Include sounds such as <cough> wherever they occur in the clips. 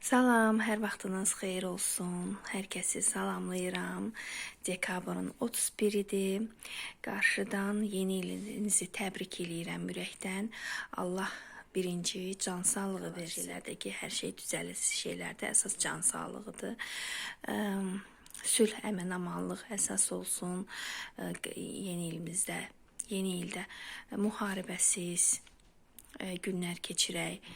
Salam, hər vaxtınız xeyir olsun. Hər kəsi salamlayıram. Dekabrın 31-idir. Qarşıdan yeni ilinizi təbrik eləyirəm ürəkdən. Allah birinci can sağlığı verir. Şeylərdə ki, hər şey düzəlir şeylərdə əsas can sağlığıdır. Əm, Sülh, əmin, amanlıq əsas olsun. Ə, Yeni ilimizdə, yeni ildə müharibəsiz ə, günlər keçirək.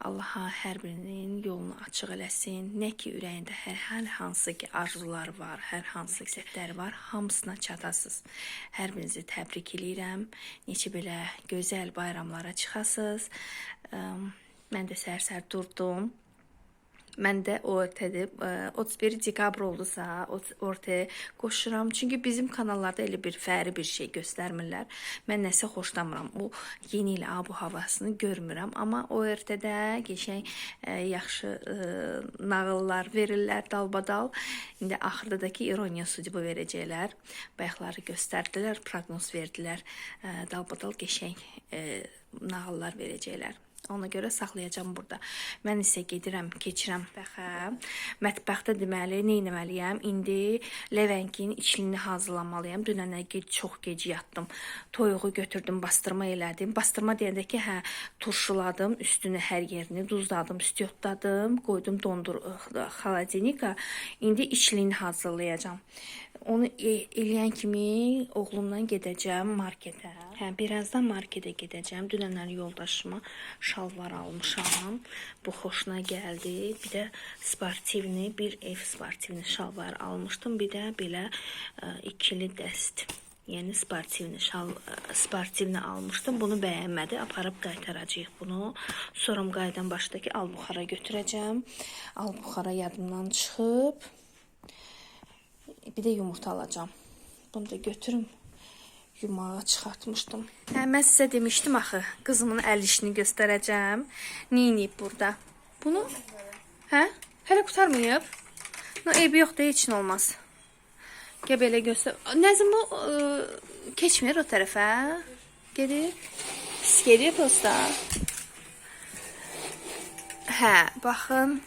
Allaha hər birinin yolunu açıq eləsin. Nə ki ürəyində hər, hər hansı ki arzular var, hər hansı səhvlər var, hamısına çatasınız. Hər birinizi təbrik eləyirəm. Neçə belə gözəl bayramlara çıxasınız. Əm, Mən də səhər-səhər durdum. Mən də ORT-də 31 dekabr oldusa, o- ortaya qoşuram. Çünki bizim kanallarda elə bir fəri bir şey göstərmirlər. Mən nəsə xoşlamıram. O yeni il abu havasını görmürəm, amma ORT-də qəşəng ə, yaxşı ə, nağıllar verirlər dalbadal. İndi axırdakı ironiya sudibu verəcəklər. Bayaqları göstərdilər, proqnoz verdilər. Dalbadal qəşəng nağıllar verəcəklər. Ona görə saxlayacağam burada. Mən isə gedirəm, keçirəm mətbəxə. Mətbəxdə deməli nə etməliyəm? İndi levənkin içliyini hazırlamalıyam. Dünənə gec çox gec yatdım. Toyuğu götürdüm, bastırma elədim. Bastırma deyəndə ki, hə, turşuladım, üstünü hər yerini duzladım, stiyotladım, qoydum dondur xaladenika. İndi içliyini hazırlayacağam. Onu e- eləyən kimi oğlumla gedəcəm marketə. Hə, birazdan marketə gedəcəm. Dünənlər yoldaşıma şalvar almışam. Bu xoşuna gəldi. Bir də sportivni, bir ev sportivni şalvar almışdım. Bir də belə ə, ikili dəst. Yəni sportivni şal ə, sportivni almışdım. Bunu bəyənmədi. Aparıb qaytaracağıq bunu. Sonra qaydan başdakı albuxara götürəcəm. Albuxara yadımdan çıxıb bir də yumurta alacağam. Bunu da götürüm. Yumağa çıxartmışdım. Hə, mən sizə demişdim axı, qızımın əl işini göstərəcəm. Neyinib burada? Bunu? Hə? Hələ qurtarmayıb. No, eybi yoxdur, heç nə olmaz. Gəl belə göstər. Nəzim bu ə, keçmir o tərəfə. Gedir. Pis gedir prosta. Hə, baxın.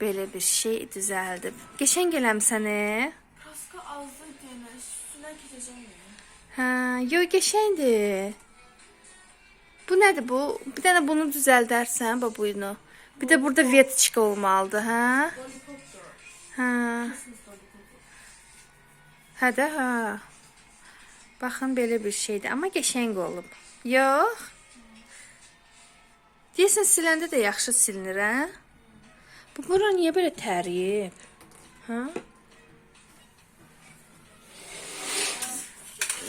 Belə bir şey düzəldib. Qəşəng eləmisəni? Kaska azdı gene üstüne gideceğim Hə, yo qəşəngdir. Bu nədir bu? Bir dənə bunu düzəldərsən bax buyunu. Bir də burada vetçika olmalıdır, hə? Lollipop'tu. Hə. Də, hə. Baxın belə bir şeydir, amma qəşəng olub. Yox. Deyəsən siləndə də yaxşı silinir, hə? Bu bura niyə belə təriyib? Hə?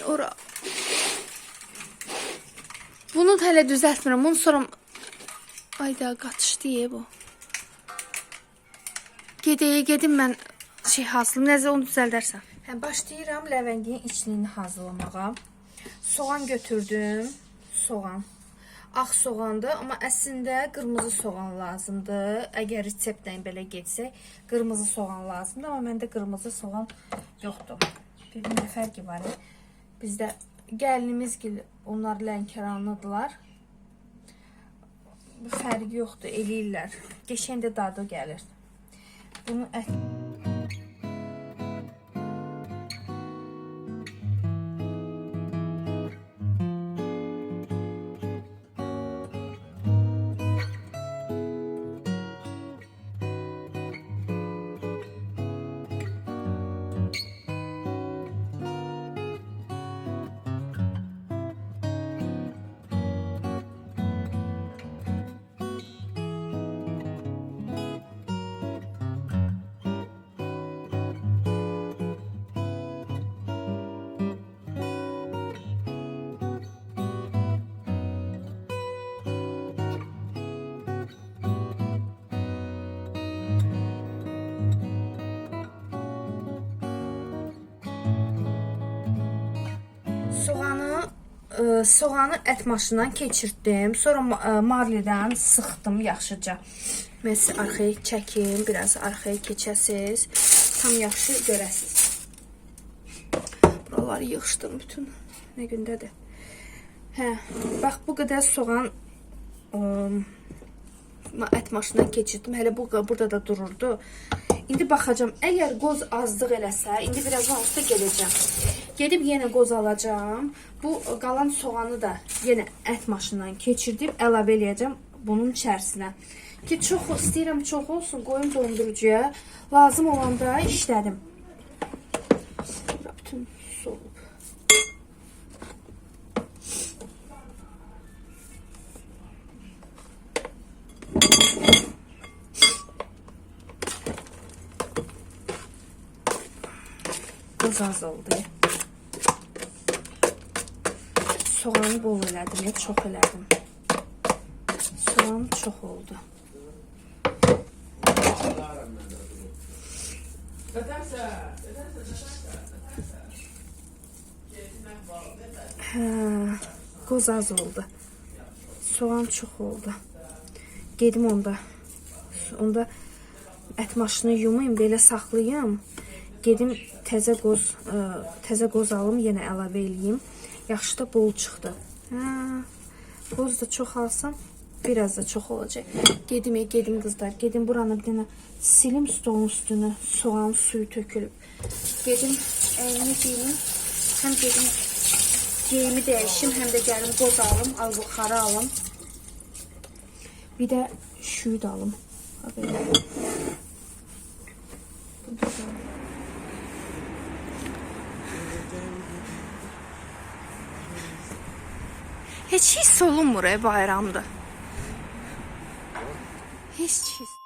Ora. Bunu hələ düzəltmirəm. Bunu sonra Ayda qaçışdı bu. Gedəyə gedim mən şey hazırlayım. Nəzə onu düzəldərsən. Hə, başlayıram ləvəngiyin içliyini hazırlamağa. Soğan götürdüm. Soğan. Ağ soğandır, amma əslində qırmızı soğan lazımdır. Əgər reseptlə belə getsək, qırmızı soğan lazımdır, amma məndə qırmızı soğan yoxdur. Bir nə fərqi var? e? Bizdə gəlinimiz gil onlar Lənkəranlıdılar. Bu fərqi yoxdur, eləyirlər. Qəşəng də dadı gəlir. Bunu ət Soğanı ə, soğanı ət maşından keçirtdim. Sonra ə, marlidən sıxdım yaxşıca. Mən sizə arxaya çəkim, biraz arxaya keçəsiz. Tam yaxşı görəsiz. Buraları yığışdım bütün. Nə gündədir. Hə, bax bu qədər soğan ma- ət maşından keçirdim. Hələ bu burada da dururdu. İndi baxacağam. Əgər qoz azdıq eləsə, indi birazdan usta gedəcəm. Gedib yenə qoz alacağam. Bu qalan soğanı da yenə ət maşından keçirdib əlavə eləyəcəm bunun içərisinə. Ki çox istəyirəm çox olsun, qoyum dondurucuya. Lazım olanda işlədim. Bütün solub. Qoz az oldu. Soğanı bol elədim, ya çox elədim. Soğan çox oldu. Hə, qoz az oldu. Soğan çox oldu. Gedim onda. Onda ət maşını yumayım, belə saxlayım. Gedim təzə qoz, ə, təzə qoz alım, yenə əlavə eləyim. Yaxşı da bol çıxdı. Hə. Qoz da çox alsam biraz da çox olacaq. Gedim, ey, gedim qızlar, gedim buranı bir dənə silim stolun üstünü, soğan suyu tökülüb. Gedim əlimi geyim, həm gedim geyimi dəyişim, həm də gəlim qoz alım, al buxarı alım. Bir də şüyü də alım. Ha belə. Bunu da alım. Heç hiss olunmur e bayramda. Heç hiss.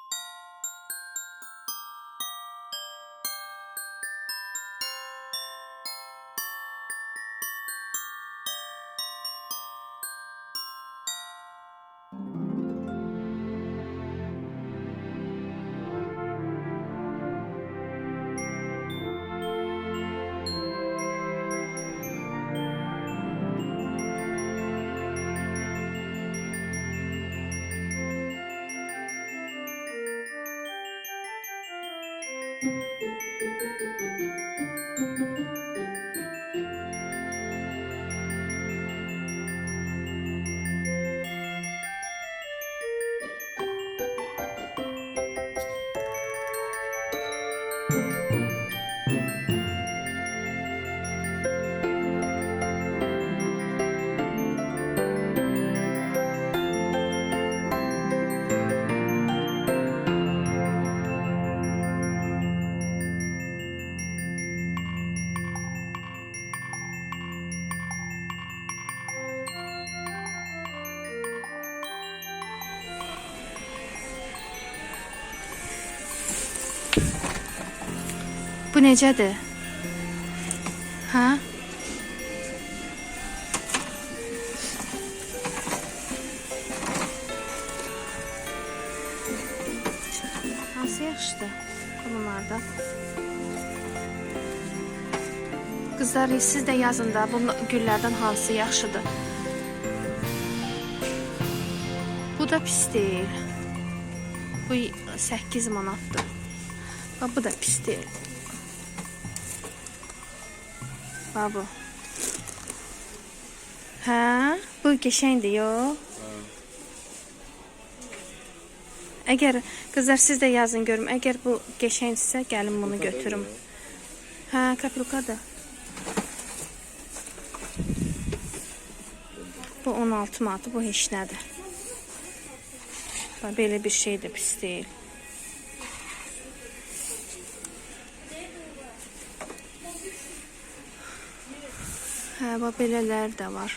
Bu necədir? Hə? Hansı yaxşıdır bunlarda? Qızlar, siz də yazın da bu güllərdən hansı yaxşıdır? Bu da pis deyil. Bu 8 manatdır. Bu da pis deyil. Bax bu. Hə, bu qəşəngdir, yox? Əgər qızlar siz də yazın görüm. Əgər bu qəşəngdirsə, gəlin bunu götürüm. Hə, kapelkadır. Bu 16 manatı, bu heç nədir. Belə bir şey də pis deyil. Bax belələr də var.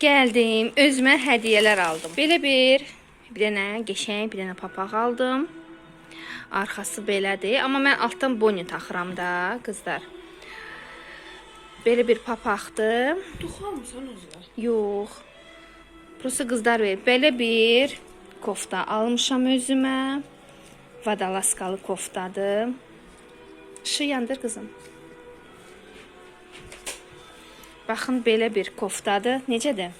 Gəldim, özümə hədiyyələr aldım. Belə bir, bir dənə qəşəng, bir dənə papaq aldım. Arxası belədir, amma mən altdan boni taxıram da, qızlar. Belə bir papaqdır. Duxalmısan özünə? Yox. Prosta qızlar ver. Belə bir kofta almışam özümə. Vadalaskalı koftadır. Işığı yandır qızım. Baxın belə bir koftadır. Necədir?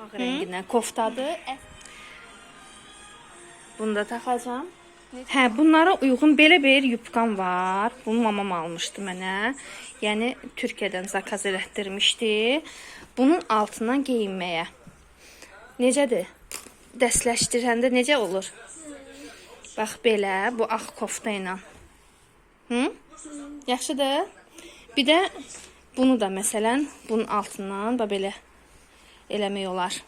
Ağ rəngindən koftadır. Bunu da taxacağam. Hə, bunlara uyğun belə bir yubkam var. Bunu mamam almışdı mənə. Yəni Türkiyədən zakaz elətdirmişdi. Bunun altından geyinməyə. Necədir? Dəstləşdirəndə necə olur? Bax belə, bu ağ kofta ilə. Hı? Yaxşıdır. Bir də bunu da məsələn bunun altından bax belə eləmək olar.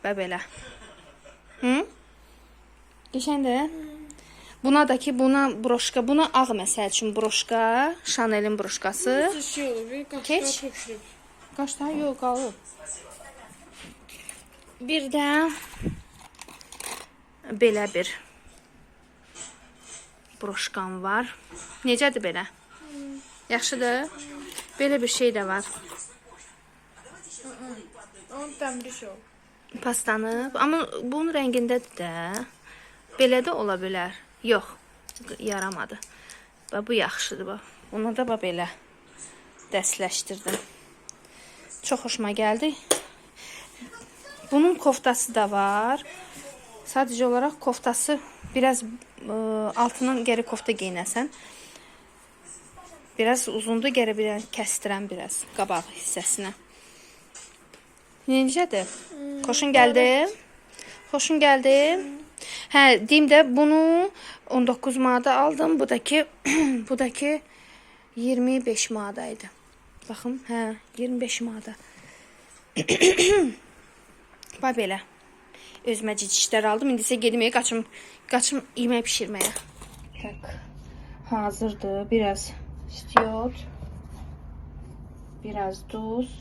Və belə. Hı? Qəşəngdir. Buna da ki, buna broşka, buna ağ məsəl üçün broşka, Chanel-in broşkası. Şey Keç. Kaç tane yok qalıb. Bir də belə bir broşkam var. Necədir belə? Yaxşıdır. Belə bir şey də var. Onun dəmri şey olur. Pastanı, amma bunun rəngindədir də. Belə də ola bilər. Yox, yaramadı. Bax bu yaxşıdır bax. Bunu da bax belə dəstləşdirdim. Çox xoşuma gəldi. Bunun koftası da var. Sadəcə olaraq koftası biraz ə, altından geri kofta geyinəsən. Biraz uzundur, geri bir kəstirəm biraz qabaq hissəsinə. Necədir? Xoşun gəldi? Xoşun gəldi? Hə, deyim də bunu 19 manata aldım. Bu da ki, <clears throat> bu da ki 25 manata idi. Baxın, hə, 25 manata. <clears throat> Bax belə. Özümə cicişlər aldım. İndi isə gedim evə qaçım, qaçım yemək bişirməyə. Tak. Hazırdır. Biraz istiot. Biraz duz.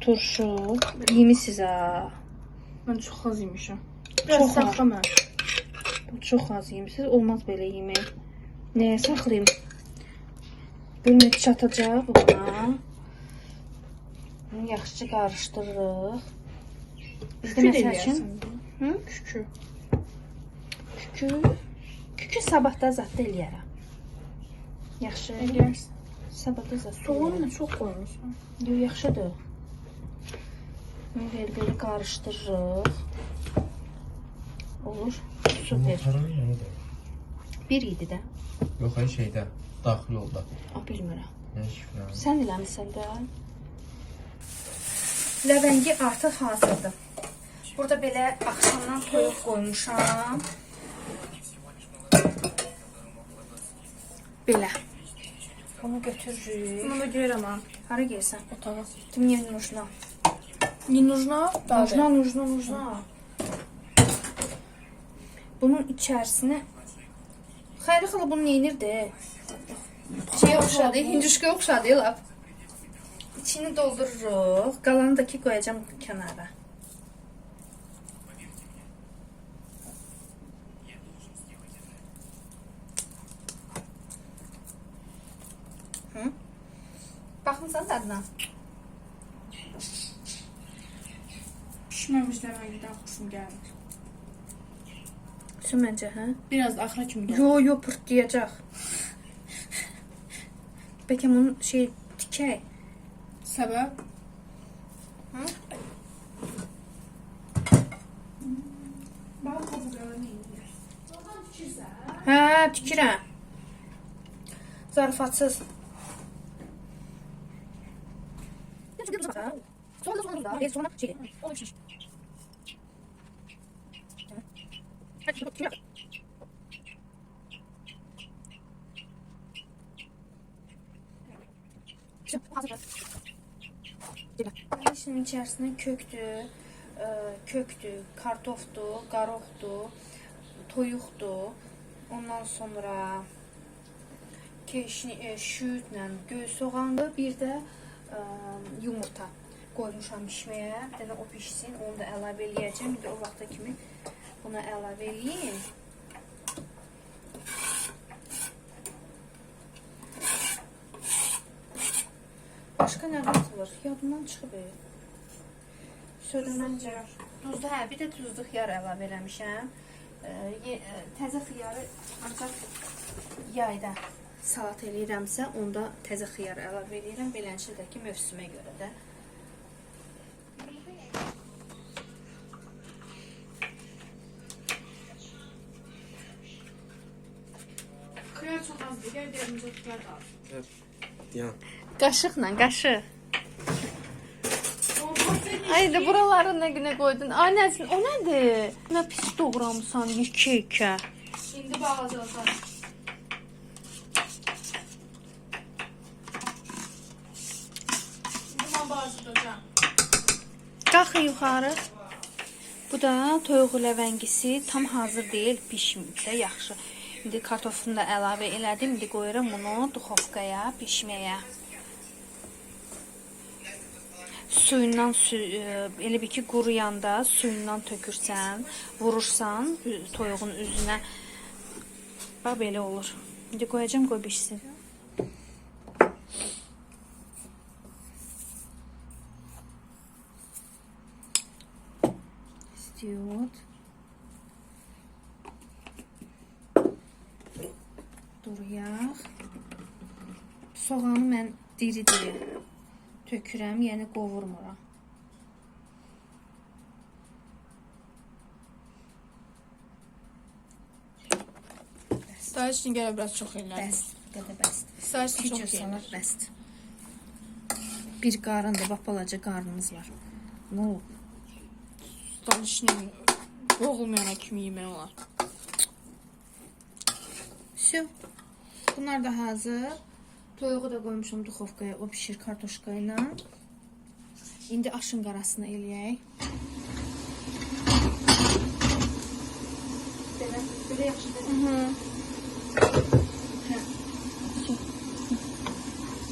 Turşu. Yemisiniz ha. Mən çox az yemişəm. Biraz az. saxla mən. Bu Çox az yemisiniz. Olmaz belə yemək. Nəyə saxlayım? Bölmək çatacaq buna. Bunu yaxşıca qarışdırırıq. Bizdə məsəl üçün. Hı? Kükü. kükü kükü sabahda zat da eləyərəm. Yaxşı. Eləyərsən. Sabahda zat. da Soğan eləyərəm. nə çox qoymusan. Yox, yaxşıdır. Mücevherleri karıştırırız. Olur. Süper. Bunun yanı da. Bir idi de. Yox, ay şeydə, daxil oldu. A, bilmirəm. Nə şifrə? Sən eləmisən də. Ləvəngi artıq hazırdır. Burada belə axşamdan toyuq qoymuşam. Belə. Bunu götürürük. Bunu götürürəm ha. Hara gəlsən? Otağa. Dünya nuruna. Не нужна? Нужна, нужна, нужna. Bunun içərisinə Xeyri xala bunu neynirdi? Şey oxşadı, hinduşka oxşadı lap. İçini doldururuq. Qalanı da ki qoyacağam kənara. Hı? Baxmısan Dadına? Pişməmiş ləvəngidən xoşum gəlir. Su məncə, hə? Biraz axıra kimi gəlir. Yo, yo, pırtlayacaq. Bəlkə bunun şey tikək. Səbəb? Hı? Bax, qabıqları neyir? Hə, tikirəm. Zarafatsız. Şimdi içərisinə kökdür, ə, kökdür, kartofdur, qaroqdur, toyuqdur. Ondan sonra keşni, e, şüyütlə göy soğandır, bir də ə, yumurta qoymuşam bişməyə. Bir dənə o pişsin, onu da əlavə eləyəcəm. Bir də o vaxta kimi buna əlavə eləyim. Başqa nə qatılır? Yadımdan çıxıb. e. Söyləməncə. Duzlu, hə, bir də duzlu xiyar əlavə eləmişəm. Ye- ə, təzə xiyarı ancaq yayda salat eləyirəmsə, onda təzə xiyar əlavə eləyirəm. Beləncə də ki, mövsümə görə də. Azdır. Gəl deyərimizə tükər qalsın. Diyan. Qaşıqla, qaşıq. Ay da buraları nə günə qoydun? Ay nəsin? O nədir? Nə pis doğramısan yekə-yekə. İndi bağlayacağam. Qalxın yuxarı. Bu da toyuq ləvəngisi tam hazır deyil, bişməyib də yaxşı. İndi kartofunu da əlavə elədim. İndi qoyuram bunu duxovkaya bişməyə. Suyundan su, e, elə bir ki quruyanda suyundan tökürsən, vurursan toyuğun üzünə. Bax belə olur. İndi qoyacağam, qoy bişsin. İstiyor. Duruyaq. Soğanı mən diri-diri tökürəm, yəni qovurmuram. Daha üçün gələ biraz çox eləyər. Bəs, bu qədər bəsdir. Sağ üçün çox. Bir qarındır, bax balaca qarnımız var. Nə olub? Daha üçün boğulmayana kimi yemək olar. Şu. Bunlar da hazır. Toyuğu da qoymuşam duxovkaya, o pişir kartoşka ilə. İndi aşın qarasını eləyək. Belə, belə yaxşıdır. Mhm. Hə. Şu.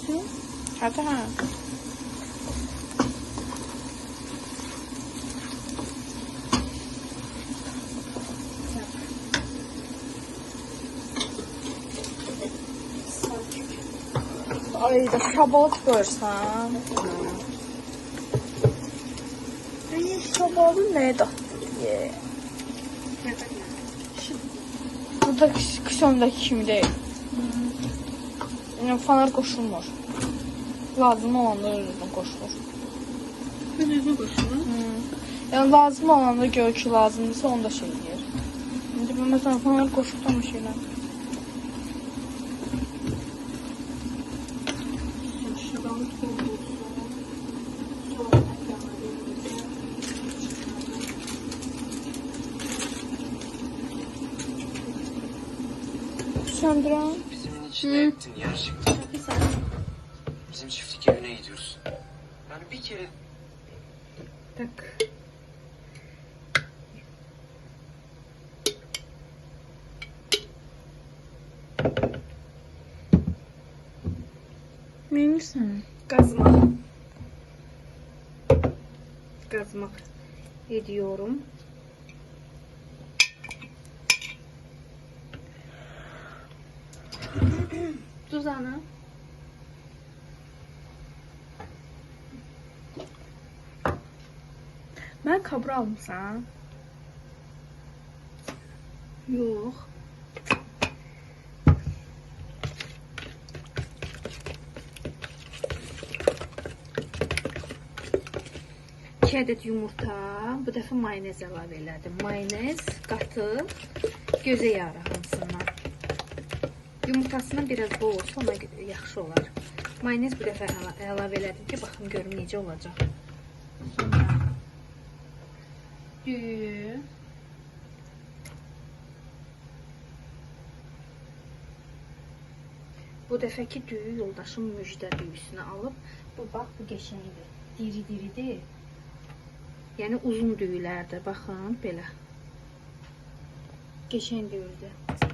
Şu. Hətta hə. Ay da şabalat qoyursan. Ay şabalı nə də? Bu da kış, kış ondakı kimi deyil. Yəni fanar qoşulmur. Lazım olanda özünə qoşulur. Özünə qoşulur. Yəni lazım olanda gör ki, lazımdırsa onu da şey eləyir. İndi mən məsələn fanar qoşulsam bir şeylə. Söndürəm. Bizim içine ettin gerçekten. Bizim çiftlik evine gidiyoruz. Yani bir kere Tak. Neymişsən? Qazmaq. Qazmaq ediyorum. Tuzanı. Mən kabra almısan. Yox. İki yumurta, bu dəfə mayonez əlavə elədim. Mayonez, qatıq, gözə yağ hamısından. Yumurtasından biraz bol olsa ona yaxşı olar. Mayonez bu dəfə əla- əlavə elədim ki, baxım görüm necə olacaq. Sonra düyü, Bu dəfəki düyü yoldaşım müjdə düyüsünü alıb. Bu bax bu qəşəngdir. Diri-diridir. Yəni uzun düyülərdir. Baxın belə. Qəşəng düyüdür.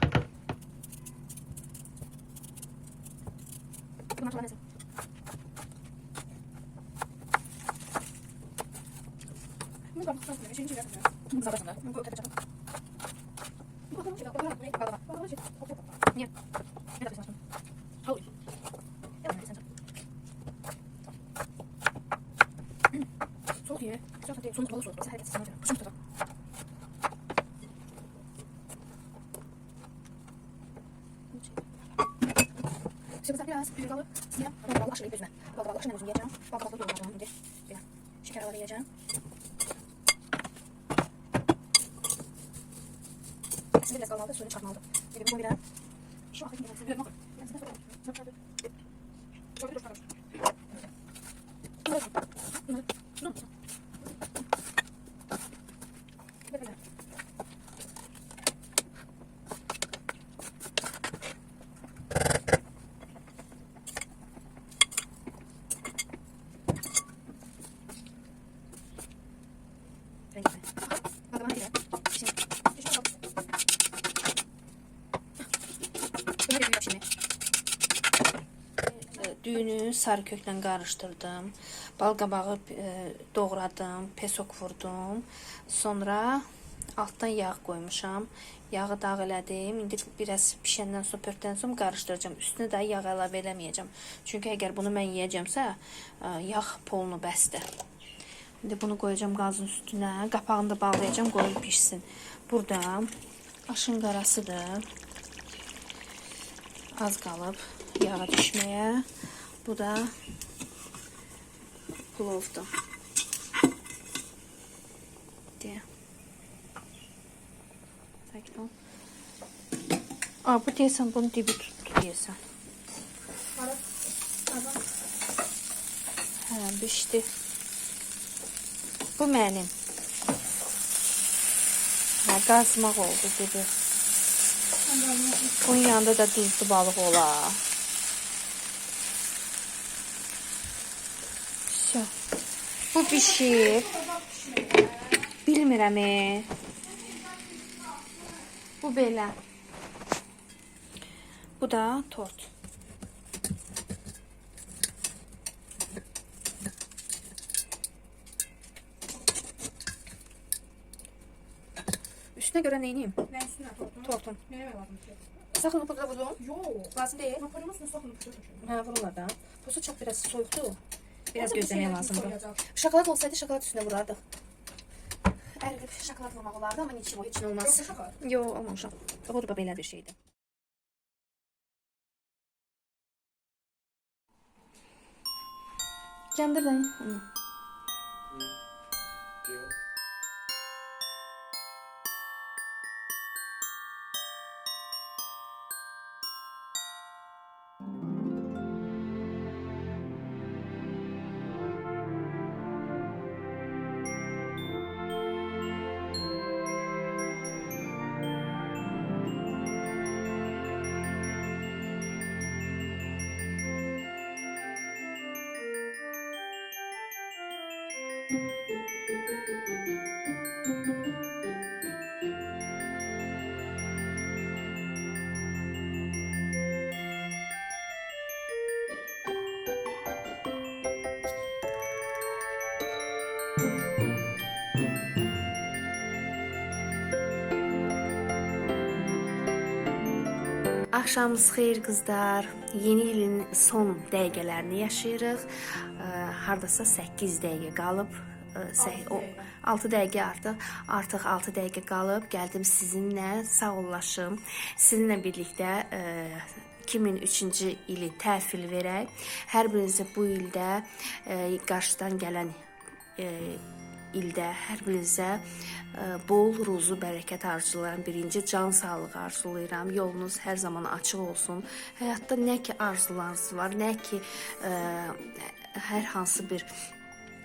Bunlar sonra nəsə? Bu qabaq satmıyor. Üçüncü yapmıyor. Bu zadasında. Bu qabaq satmıyor. Bu qabaq sarı köklə qarışdırdım. Bal qabağı e, doğradım, pesok vurdum. Sonra altdan yağ qoymuşam. Yağı dağ elədim. İndi biraz bişəndən sonra pörtdən sonra qarışdıracağam. Üstünə də yağ əlavə eləməyəcəm. Çünki əgər bunu mən yeyəcəmsə, e, yağ polunu bəsdir. İndi bunu qoyacağam qazın üstünə. Qapağını da bağlayacağam, qoyub pişsin. Burada aşın qarasıdır. Az qalıb yağa düşməyə. Bu da plovdur. Deyə. Sakin ol. Aa, bu deyəsən bunun dibi tutdu deyəsən. Ara. Ara. Hə, bişdi. Bu mənim. Hə, qazmaq oldu dibi. Bunun yanında da duzlu balıq olar. Bakacağım. Bu pişir. Bilmirəm. E. Bu belə. Bu da tort. Üstünə görə neyiniyim? Nəsini tortun? Tortun. Mənə lazım ki. Saxlanıb burada vurdum? Yox. Lazım deyil. Naparımız nə saxlanıb burada? Hə, vururlar da. Çox biraz soyuqdur. Biraz şey lazımdır. koyacak. Şokolad olsaydı şokolad üstünə vurardıq. Əridib şokolad vurmaq olardı, amma heç o nə olmaz. Yoksa şaka. Yo, almamışam. Bu da belə bir şeydir. Kəndirdən. Hı. Axşamınız xeyir qızlar. Yeni ilin son dəqiqələrini yaşayırıq. Hardasa 8 dəqiqə qalıb. Ə, sə- o 6 dəqiqə artıq, artıq 6 dəqiqə qalıb. Gəldim sizinlə sağollaşım. Sizinlə birlikdə ə, 2003-cü ili təhvil verək. Hər birinizə bu ildə ə, qarşıdan gələn ə, ildə hər birinizə ə, bol ruzu, bərəkət arzulayıram. Birinci can sağlığı arzulayıram. Yolunuz hər zaman açıq olsun. Həyatda nə ki arzularınız var, nə ki ə, hər hansı bir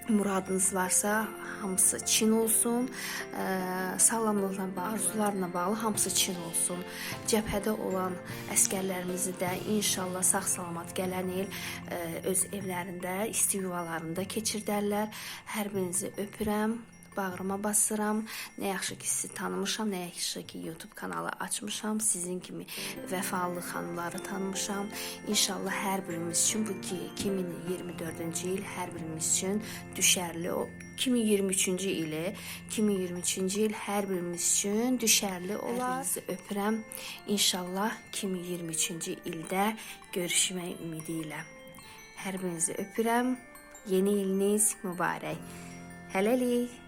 muradınız varsa hamısı çin olsun. Ə, sağlamlıqla bağlı, arzularla bağlı hamısı çin olsun. Cəbhədə olan əskərlərimizi də inşallah sağ-salamat gələn il ə, öz evlərində, isti yuvalarında keçirdərlər. Hər birinizi öpürəm. Bağrıma basıram. Nə yaxşı ki sizi tanımışam, nə yaxşı ki YouTube kanalı açmışam. Sizin kimi vəfalı xanımları tanımışam. İnşallah hər birimiz üçün bu ki 2024-cü il hər birimiz üçün düşərli o 2023-cü ili, 2023-cü il hər birimiz üçün düşərli olar. Sizi öpürəm. İnşallah 2023-cü ildə görüşmək ümidi ilə. Hər birinizi öpürəm. Yeni iliniz mübarək. Hələlik.